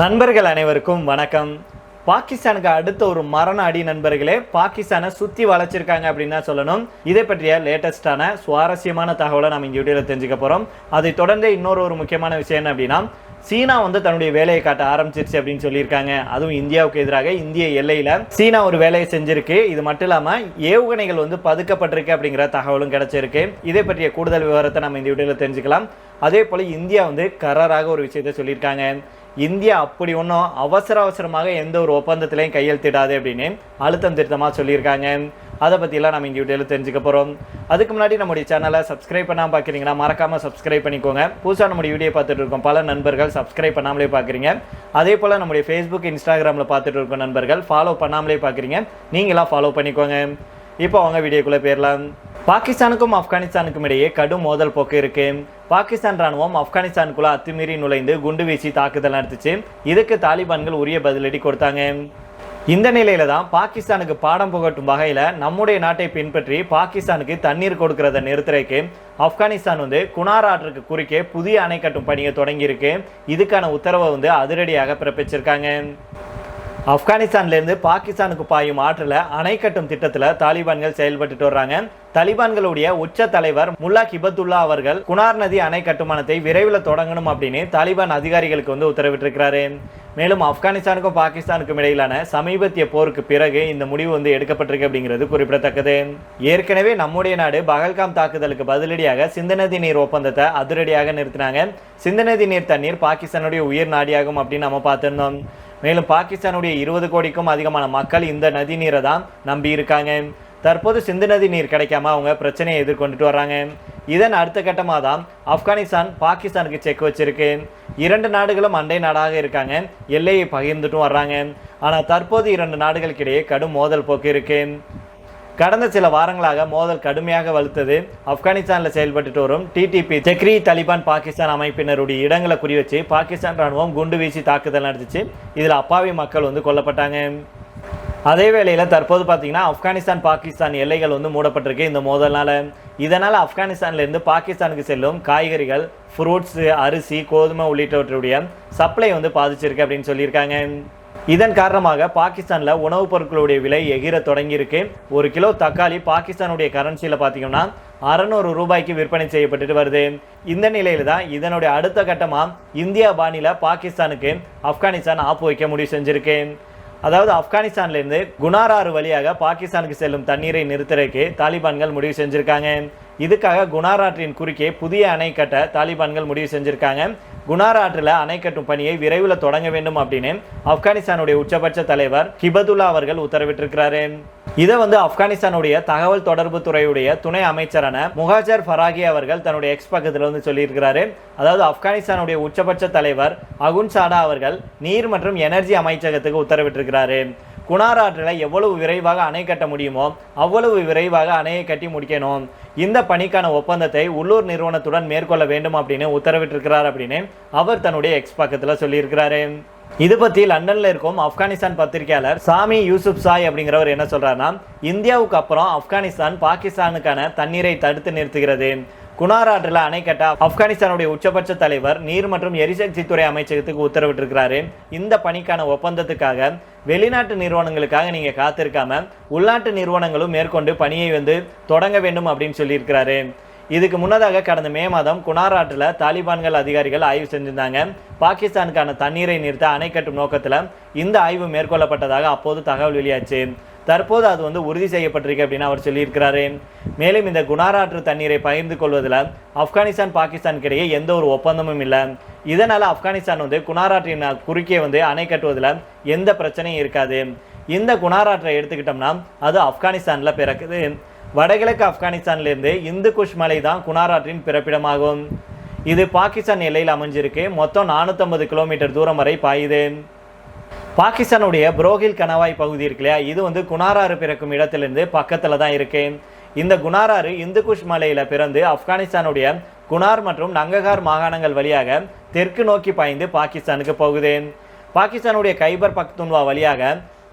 நண்பர்கள் அனைவருக்கும் வணக்கம். பாகிஸ்தானுக்கு அடுத்த ஒரு மரண அடி நண்பர்களே பாகிஸ்தானை சுற்றி வளைச்சிருக்காங்க அப்படின்னு தான் சொல்லணும். இதை பற்றிய லேட்டஸ்டான சுவாரஸ்யமான தகவலை நம்ம இங்கே வீடியோவில் தெரிஞ்சுக்க போகிறோம் அதை தொடர்ந்து இன்னொரு ஒரு முக்கியமான விஷயம் என்ன அப்படின்னா சீனா வந்து தன்னுடைய வேலையை காட்ட ஆரம்பிச்சிருச்சு அப்படின்னு சொல்லியிருக்காங்க. அதுவும் இந்தியாவுக்கு எதிராக இந்திய எல்லையில் சீனா ஒரு வேலையை செஞ்சிருக்கு. இது மட்டும் இல்லாமல் ஏவுகணைகள் வந்து பதுக்கப்பட்டிருக்கு அப்படிங்கிற தகவலும் கிடைச்சிருக்கு. இதை பற்றிய கூடுதல் விவரத்தை நம்ம இந்த வீடியோவில் தெரிஞ்சுக்கலாம். அதே போல் இந்தியா வந்து கராராக ஒரு விஷயத்தை சொல்லியிருக்காங்க. இந்தியா அப்படி ஒன்றும் அவசர அவசரமாக எந்த ஒரு ஒப்பந்தத்திலையும் கையெழுத்திடாது அப்படின்னு அழுத்தம் திருத்தமாக சொல்லியிருக்காங்க. அதை பற்றிலாம் நம்ம இங்கே வீடியோவில் தெரிஞ்சுக்க போகிறோம் அதுக்கு முன்னாடி நம்முடைய சேனலை சப்ஸ்கிரைப் பண்ணாமல் பார்க்குறீங்கன்னா மறக்காமல் சப்ஸ்கிரைப் பண்ணிக்கோங்க. புதுசாக நம்முடைய வீடியோ பார்த்துட்டு இருக்கோம். பல நண்பர்கள் சப்ஸ்கிரைப் பண்ணாமலே பார்க்குறீங்க அதே போல் நம்முடைய ஃபேஸ்புக் இன்ஸ்டாகிராமில் பார்த்துட்டு இருக்கோம் நண்பர்கள். ஃபாலோ பண்ணாமலே பார்க்குறீங்க நீங்களாம் ஃபாலோ பண்ணிக்கோங்க. இப்போ அவங்க வீடியோக்குள்ளே போயிடலாம் பாகிஸ்தானுக்கும் ஆப்கானிஸ்தானுக்கும் இடையே கடும் மோதல் போக்கு இருக்கு. பாகிஸ்தான் ராணுவம் ஆப்கானிஸ்தானுக்குள்ள அத்துமீறி நுழைந்து குண்டு வீசி தாக்குதல் நடத்துச்சு. இதுக்கு தாலிபான்கள் உரிய பதிலடி கொடுத்தாங்க. இந்த நிலையில தான் பாகிஸ்தானுக்கு பாடம் புகட்டும் வகையில் நம்முடைய நாட்டை பின்பற்றி பாகிஸ்தானுக்கு தண்ணீர் கொடுக்கறத நிறுத்துறதுக்கு ஆப்கானிஸ்தான் வந்து குனார் ஆற்றுக்கு குறுக்கே புதிய அணை கட்டும் பணியை தொடங்கியிருக்கு. இதுக்கான உத்தரவை வந்து அதிரடியாக பிறப்பிச்சிருக்காங்க. ஆப்கானிஸ்தான்லேருந்து பாகிஸ்தானுக்கு பாயும் ஆற்றில் அணை கட்டும் திட்டத்தில் தாலிபான்கள் செயல்பட்டுட்டு வர்றாங்க. தாலிபான்களுடைய உச்ச தலைவர் முல்லா கிபத்துல்லா அவர்கள் குனார் நதி அணை கட்டுமானத்தை விரைவில் தொடங்கணும் அப்படின்னு தாலிபான் அதிகாரிகளுக்கு வந்து உத்தரவிட்டிருக்கிறாரு. மேலும் ஆப்கானிஸ்தானுக்கும் பாகிஸ்தானுக்கும் இடையிலான சமீபத்திய போருக்கு பிறகு இந்த முடிவு வந்து எடுக்கப்பட்டிருக்கு அப்படிங்கிறது குறிப்பிடத்தக்கது. ஏற்கனவே நம்முடைய நாடு பகல்காம் தாக்குதலுக்கு பதிலடியாக சிந்தநதி நீர் ஒப்பந்தத்தை அதிரடியாக நிறுத்தினாங்க. சிந்தநதி நீர் தண்ணீர் பாகிஸ்தானுடைய உயிர் நாடியாகும் அப்படின்னு நம்ம பார்த்துருந்தோம். மேலும் பாகிஸ்தானுடைய இருபது கோடிக்கும் அதிகமான மக்கள் இந்த நதி நீரை தான் நம்பி இருக்காங்க. தற்போது சிந்து நதி நீர் கிடைக்காம அவங்க பிரச்சனையை எதிர்கொண்டுட்டு வராங்க இதன் அடுத்த கட்டமாக தான் ஆப்கானிஸ்தான் பாகிஸ்தானுக்கு செக் வச்சிருக்கு. இரண்டு நாடுகளும் அண்டை நாடாக இருக்காங்க. எல்லையை பகிர்ந்துட்டும் வர்றாங்க. ஆனால் தற்போது இரண்டு நாடுகளுக்கிடையே கடும் மோதல் போக்கு இருக்குது கடந்த சில வாரங்களாக மோதல் கடுமையாக வலுத்தது. ஆப்கானிஸ்தானில் செயல்பட்டு வரும் டிடிபி தெக்ரி தலிபான் பாகிஸ்தான் அமைப்பினருடைய இடங்களை குறிவச்சு பாகிஸ்தான் ராணுவம் குண்டு வீசி தாக்குதல் நடந்துச்சு இதில் அப்பாவி மக்கள் வந்து கொல்லப்பட்டாங்க. அதே வேளையில் தற்போது பார்த்தீங்கன்னா ஆப்கானிஸ்தான் பாகிஸ்தான் எல்லைகள் வந்து மூடப்பட்டிருக்கு இந்த மோதல்னால். இதனால் ஆப்கானிஸ்தான்லேருந்து பாகிஸ்தானுக்கு செல்லும் காய்கறிகள் ஃப்ரூட்ஸு அரிசி கோதுமை உள்ளிட்டவற்றுடைய சப்ளை வந்து பாதிச்சிருக்கு அப்படின்னு சொல்லியிருக்காங்க. இதன் காரணமாக பாகிஸ்தானில் உணவுப் பொருட்களுடைய விலை எகிர தொடங்கியிருக்கு. ஒரு கிலோ தக்காளி பாகிஸ்தானுடைய கரன்சியில் பார்த்தீங்கன்னா அறநூறு ரூபாய்க்கு விற்பனை செய்யப்பட்டுட்டு வருது. இந்த நிலையில தான் இதனுடைய அடுத்த கட்டமாக இந்தியா பாணியில் பாகிஸ்தானுக்கு ஆப்கானிஸ்தான் ஆப்பு வைக்க முடிவு செஞ்சிருக்கு. அதாவது ஆப்கானிஸ்தான்லேருந்து குணார் ஆறு வழியாக பாகிஸ்தானுக்கு செல்லும் தண்ணீரை நிறுத்துறதுக்கு தாலிபான்கள் முடிவு செஞ்சுருக்காங்க. இதுக்காக குணார் ஆற்றின் குறுக்கே புதிய அணை கட்ட தாலிபான்கள் முடிவு செஞ்சுருக்காங்க. குணார் ஆற்றில் அணை கட்டும் பணியை விரைவில் தொடங்க வேண்டும் அப்படின்னு ஆப்கானிஸ்தானுடைய உச்சபட்ச தலைவர் கிபதுல்லா அவர்கள் உத்தரவிட்டிருக்கிறாரு. இதை வந்து ஆப்கானிஸ்தானுடைய தகவல் தொடர்பு துறையுடைய துணை அமைச்சரான முஹாஜர் ஃபராகி அவர்கள் தன்னுடைய எக்ஸ் பக்கத்தில் வந்து சொல்லியிருக்கிறாரு. அதாவது ஆப்கானிஸ்தானுடைய உச்சபட்ச தலைவர் அகுன் சாடா அவர்கள் நீர் மற்றும் எனர்ஜி அமைச்சகத்துக்கு உத்தரவிட்டிருக்கிறாரு. குணார் ஆற்றில் எவ்வளவு விரைவாக அணை கட்ட முடியுமோ அவ்வளவு விரைவாக அணையை கட்டி முடிக்கணும். இந்த பணிக்கான ஒப்பந்தத்தை உள்ளூர் நிறுவனத்துடன் மேற்கொள்ள வேண்டும் அப்படின்னு உத்தரவிட்டிருக்கிறார் அப்படின்னு அவர் தன்னுடைய எக்ஸ் பக்கத்தில் சொல்லியிருக்கிறாரு. இது பற்றி லண்டனில் இருக்கும் ஆப்கானிஸ்தான் பத்திரிகையாளர் சாமி யூசுப் சாய் அப்படிங்கிறவர் என்ன சொல்கிறாருன்னா இந்தியாவுக்கு அப்புறம் ஆப்கானிஸ்தான் பாகிஸ்தானுக்கான தண்ணீரை தடுத்து நிறுத்துகிறது. குணார் ஆற்றில் அணை கட்ட ஆப்கானிஸ்தானுடைய உச்சபட்ச தலைவர் நீர் மற்றும் எரிசக்தி துறை அமைச்சகத்துக்கு உத்தரவிட்டிருக்கிறாரு. இந்த பணிக்கான ஒப்பந்தத்துக்காக வெளிநாட்டு நிறுவனங்களுக்காக நீங்கள் காத்திருக்காம உள்நாட்டு நிறுவனங்களும் மேற்கொண்டு பணியை வந்து தொடங்க வேண்டும் அப்படின்னு சொல்லியிருக்கிறாரு. இதுக்கு முன்னதாக கடந்த மே மாதம் குணார் ஆற்றில் தாலிபான்கள் அதிகாரிகள் ஆய்வு செஞ்சிருந்தாங்க. பாகிஸ்தானுக்கான தண்ணீரை நிறுத்த அணை கட்டும் நோக்கத்தில் இந்த ஆய்வு மேற்கொள்ளப்பட்டதாக அப்போது தகவல் வெளியாச்சு. தற்போது அது வந்து உறுதி செய்யப்பட்டிருக்கு அப்படின்னு அவர் சொல்லியிருக்கிறாரு. மேலும் இந்த குணாராற்று தண்ணீரை பகிர்ந்து கொள்வதில் ஆப்கானிஸ்தான் பாகிஸ்தானுக்கு இடையே எந்த ஒரு ஒப்பந்தமும் இல்லை. இதனால் ஆப்கானிஸ்தான் வந்து குணாராற்றின் குறுக்கே வந்து அணை கட்டுவதில் எந்த பிரச்சனையும் இருக்காது. இந்த குணாராற்றை எடுத்துக்கிட்டோம்னா அது ஆப்கானிஸ்தானில் பிறக்குது. வடகிழக்கு ஆப்கானிஸ்தான்லேருந்து இந்து குஷ் மலை தான் குணாராற்றின் பிறப்பிடமாகும். இது பாகிஸ்தான் எல்லையில் அமைஞ்சிருக்கு. மொத்தம் நானூற்றம்பது கிலோமீட்டர் தூரம் வரை பாயுது. பாகிஸ்தானுடைய புரோகில் கணவாய் பகுதி இருக்கு இல்லையா? இது வந்து குணாராறு பிறக்கும் இடத்திலிருந்து பக்கத்தில் தான் இருக்கு. இந்த குணாராறு இந்து குஷ் மலையில் பிறந்து ஆப்கானிஸ்தானுடைய குணார் மற்றும் நங்ககார் மாகாணங்கள் வழியாக தெற்கு நோக்கி பாய்ந்து பாகிஸ்தானுக்கு போகுது. பாகிஸ்தானுடைய கைபர் பக்துன்வா வழியாக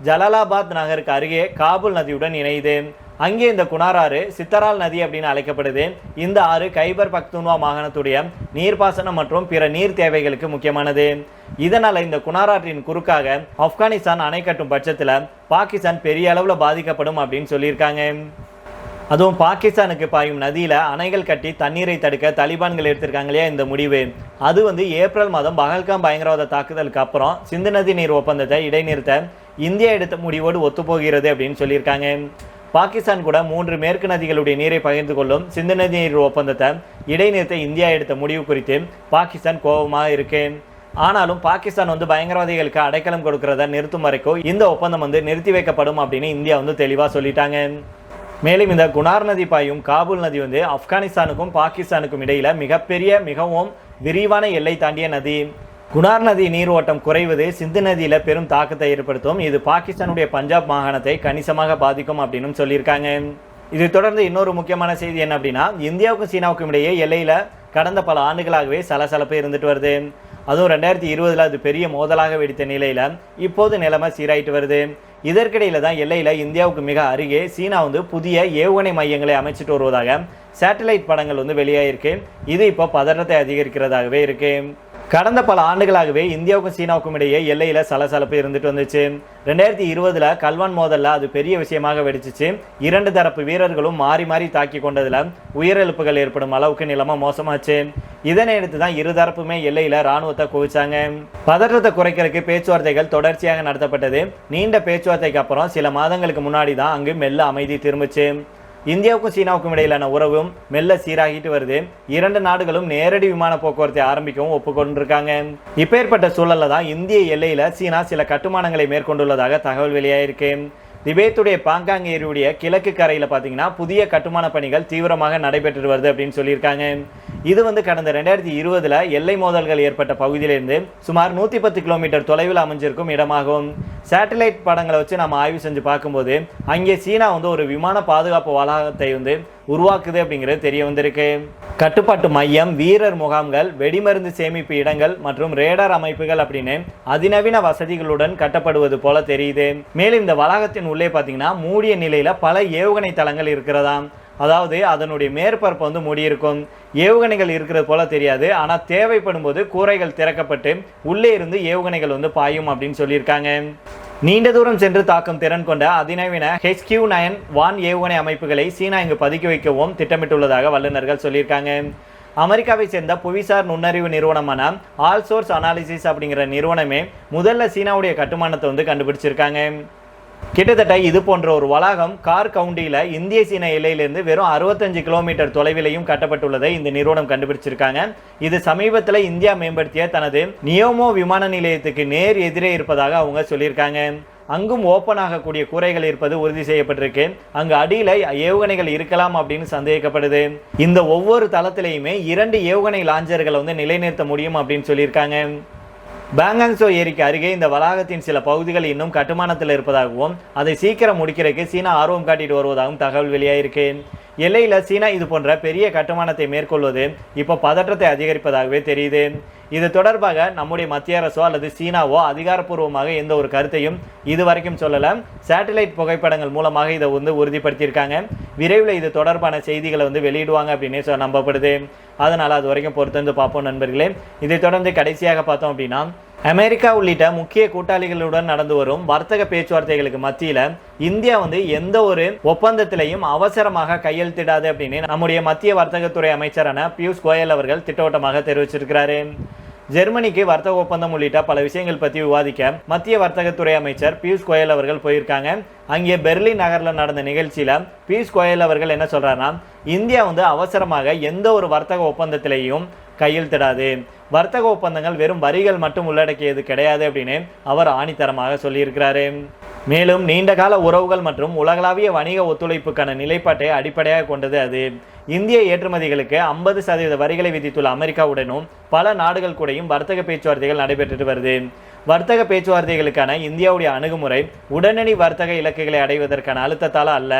ஜலாலாபாத் நகருக்கு அருகே காபூல் நதியுடன் இணையுது. அங்கே இந்த குணார் ஆறு சித்தரால் நதி அப்படின்னு அழைக்கப்படுது. இந்த ஆறு கைபர் பக்துன்வா மாகாணத்துடைய நீர்ப்பாசனம் மற்றும் பிற நீர் தேவைகளுக்கு முக்கியமானது. இதனால் இந்த குணாராற்றின் குறுக்காக ஆப்கானிஸ்தான் அணை கட்டும் பட்சத்தில் பாகிஸ்தான் பெரிய அளவில் பாதிக்கப்படும் அப்படின்னு சொல்லியிருக்காங்க. அதுவும் பாகிஸ்தானுக்கு பாயும் நதியில் அணைகள் கட்டி தண்ணீரை தடுக்க தலிபான்கள் எடுத்திருக்காங்க இல்லையா இந்த முடிவு. அது வந்து ஏப்ரல் மாதம் பகல்காம் பயங்கரவாத தாக்குதலுக்கு அப்புறம் சிந்து நதி நீர் ஒப்பந்தத்தை இடைநிறுத்த இந்தியா எடுத்த முடிவோடு ஒத்துப்போகிறது அப்படின்னு சொல்லியிருக்காங்க. பாகிஸ்தான் கூட மூன்று மேற்கு நதிகளுடைய நீரை பகிர்ந்து கொள்ளும் சிந்து நதி நீர் ஒப்பந்தத்தை இடைநிறுத்த இந்தியா எடுத்த முடிவு குறித்து பாகிஸ்தான் கோபமாக இருக்கேன் ஆனாலும் பாகிஸ்தான் வந்து பயங்கரவாதிகளுக்கு அடைக்கலம் கொடுக்கறத நிறுத்தும் வரைக்கும் இந்த ஒப்பந்தம் வந்து நிறுத்தி வைக்கப்படும் அப்படின்னு இந்தியா வந்து தெளிவாக சொல்லிட்டாங்க. மேலும் இந்த குணார் நதி பாயும் காபூல் நதி வந்து ஆப்கானிஸ்தானுக்கும் பாகிஸ்தானுக்கும் இடையில மிகப்பெரிய மிகவும் விரிவான எல்லை தாண்டிய நதி. குணார் நதி நீர் ஓட்டம் குறைவது சிந்து நதியில் பெரும் தாக்கத்தை ஏற்படுத்தும். இது பாகிஸ்தானுடைய பஞ்சாப் மாகாணத்தை கணிசமாக பாதிக்கும் அப்படின்னு சொல்லியிருக்காங்க. இது தொடர்ந்து இன்னொரு முக்கியமான செய்தி என்ன அப்படின்னா இந்தியாவுக்கும் சீனாவுக்கும் இடையே எல்லையில் கடந்த பல ஆண்டுகளாகவே சலசலப்பு இருந்துட்டு வருது. அதுவும் ரெண்டாயிரத்தி இருபதில் அது பெரிய மோதலாக வெடித்த நிலையில் இப்போது நிலைமை சீராயிட்டு வருது. இதற்கிடையில் தான் எல்லையில் இந்தியாவுக்கு மிக அருகே சீனா வந்து புதிய ஏவுகணை மையங்களை அமைச்சிட்டு வருவதாக சேட்டலைட் படங்கள் வந்து வெளியாகிருக்கு இது இப்போ பதற்றத்தை அதிகரிக்கிறதாகவே இருக்குது கடந்த பல ஆண்டுகளாகவே இந்தியாவுக்கும் சீனாவுக்கும் இடையே எல்லையில் சலசலப்பு இருந்துட்டு வந்துச்சு. ரெண்டாயிரத்தி இருபதில் கல்வான் மோதலில் அது பெரிய விஷயமாக வெடிச்சிச்சு. இரண்டு தரப்பு வீரர்களும் மாறி மாறி தாக்கி கொண்டதில் உயிரிழப்புகள் ஏற்படும் அளவுக்கு நிலமாக மோசமாச்சு. இதனை அடுத்து தான் இருதரப்புமே எல்லையில் ராணுவத்தை குவிச்சாங்க. பதற்றத்தை குறைக்கிறதுக்கு பேச்சுவார்த்தைகள் தொடர்ச்சியாக நடத்தப்பட்டது. நீண்ட பேச்சுவார்த்தைக்கு அப்புறம் சில மாதங்களுக்கு முன்னாடி தான் அங்கு மெல்ல அமைதி திரும்பிச்சு. இந்தியாவுக்கும் சீனாவுக்கும் இடையிலான உறவும் மெல்ல சீராகிட்டு வருது. இரண்டு நாடுகளும் நேரடி விமான போக்குவரத்தை ஆரம்பிக்கவும் ஒப்புக்கொண்டிருக்காங்க. இப்பேற்பட்ட சூழலில் தான் இந்திய எல்லையில் சீனா சில கட்டுமானங்களை மேற்கொண்டுள்ளதாக தகவல் வெளியாயிருக்கு. திபேத்துடைய பாங்காங் ஏரியுடைய கிழக்கு கரையில் பார்த்தீங்கன்னா புதிய கட்டுமான பணிகள் தீவிரமாக நடைபெற்று வருது அப்படின்னு சொல்லியிருக்காங்க. இது வந்து கடந்த ரெண்டாயிரத்தி இருபதில் எல்லை மோதல்கள் ஏற்பட்ட பகுதியிலிருந்து சுமார் நூற்றி பத்து கிலோமீட்டர் தொலைவில் அமைஞ்சிருக்கும் இடமாகும் சேட்டலைட் படங்களை வச்சு நம்ம ஆய்வு செஞ்சு பார்க்கும்போது அங்கே சீனா வந்து ஒரு விமான பாதுகாப்பு வளாகத்தை வந்து உருவாக்குது அப்படிங்கிறது தெரிய வந்திருக்கு. கட்டுப்பாட்டு மையம் வீரர் முகாம்கள் வெடிமருந்து சேமிப்பு இடங்கள் மற்றும் ரேடார் அமைப்புகள் அப்படின்னு அதிநவீன வசதிகளுடன் கட்டப்படுவது போல தெரியுது. மேலும் இந்த வளாகத்தின் உள்ளே பார்த்தீங்கன்னா மூடிய நிலையில் பல ஏவுகணை தளங்கள் இருக்கிறதாம். அதாவது அதனுடைய மேற்பரப்பு வந்து மூடியிருக்கும். ஏவுகணைகள் இருக்கிறது போல தெரியாது. ஆனால் தேவைப்படும் போது கூரைகள் திறக்கப்பட்டு உள்ளே இருந்து ஏவுகணைகள் வந்து பாயும் அப்படின்னு சொல்லியிருக்காங்க. நீண்ட தூரம் சென்று தாக்கும் திறன் கொண்ட அதிநவீன ஹெச்கியூ நயன் வான் ஏவுகணை அமைப்புகளை சீனா இங்கு பதுக்கி வைக்கவும் திட்டமிட்டுள்ளதாக வல்லுநர்கள் சொல்லியிருக்காங்க. அமெரிக்காவை சேர்ந்த புவிசார் நுண்ணறிவு நிறுவனமான ஆல் சோர்ஸ் அனாலிசிஸ் அப்படிங்கிற நிறுவனமே முதல்ல சீனாவுடைய கட்டுமானத்தை வந்து கண்டுபிடிச்சிருக்காங்க. கிட்டத்தட்ட இது போன்ற ஒரு வளாகம் கார் கவுண்டியில் இந்திய சீன எல்லையிலிருந்து வெறும் அறுபத்தஞ்சு கிலோமீட்டர் தொலைவிலையும் கட்டப்பட்டுள்ளதை இந்த நிறுவனம் கண்டுபிடிச்சிருக்காங்க. இது சமீபத்தில் இந்தியா மேம்படுத்திய தனது நியோமோ விமான நிலையத்துக்கு நேர் எதிரே இருப்பதாக அவங்க சொல்லியிருக்காங்க. அங்கும் ஓப்பன் ஆகக்கூடிய கூரைகள் இருப்பது உறுதி செய்யப்பட்டிருக்கு. அங்கு அடியில் ஏவுகணைகள் இருக்கலாம் அப்படின்னு சந்தேகிக்கப்படுது இந்த ஒவ்வொரு தளத்திலையுமே இரண்டு ஏவுகணை லாஞ்சர்களை வந்து நிலைநிறுத்த முடியும் அப்படின்னு சொல்லியிருக்காங்க. பேங்காங்ஸோ ஏரிக்கு அருகே இந்த வளாகத்தின் சில பகுதிகள் இன்னும் கட்டுமானத்தில் இருப்பதாகவும் அதை சீக்கிரம் முடிக்கிறதுக்கு சீனா ஆர்வம் காட்டிட்டு வருவதாகவும் தகவல் வெளியாகிருக்கு எல்லையில் சீனா இது போன்ற பெரிய கட்டுமானத்தை மேற்கொள்வது இப்போ பதற்றத்தை அதிகரிப்பதாகவே தெரியுது. இது தொடர்பாக நம்முடைய மத்திய அரசோ அல்லது சீனாவோ அதிகாரப்பூர்வமாக எந்த ஒரு கருத்தையும் இதுவரைக்கும் சொல்லலை. சேட்டலைட் புகைப்படங்கள் மூலமாக இதை வந்து உறுதிப்படுத்தியிருக்காங்க. விரைவில் இது தொடர்பான செய்திகளை வந்து வெளியிடுவாங்க அப்படின்னு சொ- நம்பப்படுது. அதனால் அது வரைக்கும் பொறுத்திருந்து பார்ப்போம் நண்பர்களே. இதை தொடர்ந்து கடைசியாக பார்த்தோம் அப்படின்னா அமெரிக்கா உள்ளிட்ட முக்கிய கூட்டாளிகளுடன் நடந்து வரும் வர்த்தக பேச்சுவார்த்தைகளுக்கு மத்தியில் இந்தியா வந்து எந்த ஒரு ஒப்பந்தத்திலையும் அவசரமாக கையெழுத்திடாது அப்படின்னு நம்முடைய மத்திய வர்த்தகத்துறை அமைச்சரான பியூஷ் கோயல் அவர்கள் திட்டவட்டமாக தெரிவிச்சிருக்கிறாரு. ஜெர்மனிக்கு வர்த்தக ஒப்பந்தம் உள்ளிட்ட பல விஷயங்கள் பற்றி விவாதிக்க மத்திய வர்த்தகத்துறை அமைச்சர் பியூஷ் கோயல் அவர்கள் போயிருக்காங்க. அங்கே பெர்லின் நகரில் நடந்த நிகழ்ச்சியில் பியூஷ் கோயல் அவர்கள் என்ன சொல்கிறாருன்னா இந்தியா வந்து அவசரமாக எந்த ஒரு வர்த்தக ஒப்பந்தத்திலையும் கையெழுத்திடாது வர்த்தக ஒப்பந்தங்கள் வெறும் வரிகள் மட்டும் உள்ளடக்கியது கிடையாது அப்படின்னு அவர் ஆணித்தரமாக சொல்லியிருக்கிறாரு. மேலும் நீண்டகால உறவுகள் மற்றும் உலகளாவிய வணிக ஒத்துழைப்புக்கான நிலைப்பாட்டை அடிப்படையாக கொண்டது அது. இந்திய ஏற்றுமதிகளுக்கு ஐம்பது சதவீத வரிகளை விதித்துள்ள அமெரிக்காவுடனும் பல நாடுகள் கூடயும் வர்த்தக பேச்சுவார்த்தைகள் நடைபெற்று வருது. வர்த்தக பேச்சுவார்த்தைகளுக்கான இந்தியாவுடைய அணுகுமுறை உடனடி வர்த்தக இலக்குகளை அடைவதற்கான அழுத்தத்தால் அல்ல.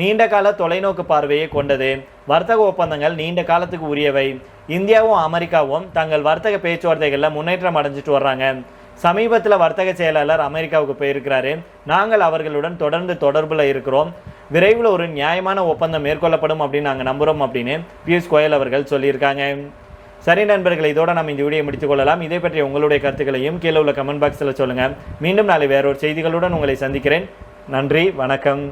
நீண்ட கால தொலைநோக்கு பார்வையை கொண்டது. வர்த்தக ஒப்பந்தங்கள் நீண்ட காலத்துக்கு உரியவை. இந்தியாவும் அமெரிக்காவும் தங்கள் வர்த்தக பேச்சுவார்த்தைகளில் முன்னேற்றம் அடைஞ்சிட்டு வர்றாங்க. சமீபத்தில் வர்த்தக செயலாளர் அமெரிக்காவுக்கு போயிருக்கிறாரு. நாங்கள் அவர்களுடன் தொடர்ந்து தொடர்பில் இருக்கிறோம். விரைவில் ஒரு நியாயமான ஒப்பந்தம் மேற்கொள்ளப்படும் அப்படின்னு நாங்கள் நம்புகிறோம் அப்படின்னு பியூஷ் கோயல் அவர்கள் சொல்லியிருக்காங்க. சரி நண்பர்கள் இதோட நம்ம இந்த வீடியோ முடித்துக் கொள்ளலாம். இதை பற்றி உங்களுடைய கருத்துக்களையும் கீழே உள்ள கமெண்ட் பாக்ஸில் சொல்லுங்கள் மீண்டும் நாளை வேறொரு செய்திகளுடன் உங்களை சந்திக்கிறேன். நன்றி வணக்கம்.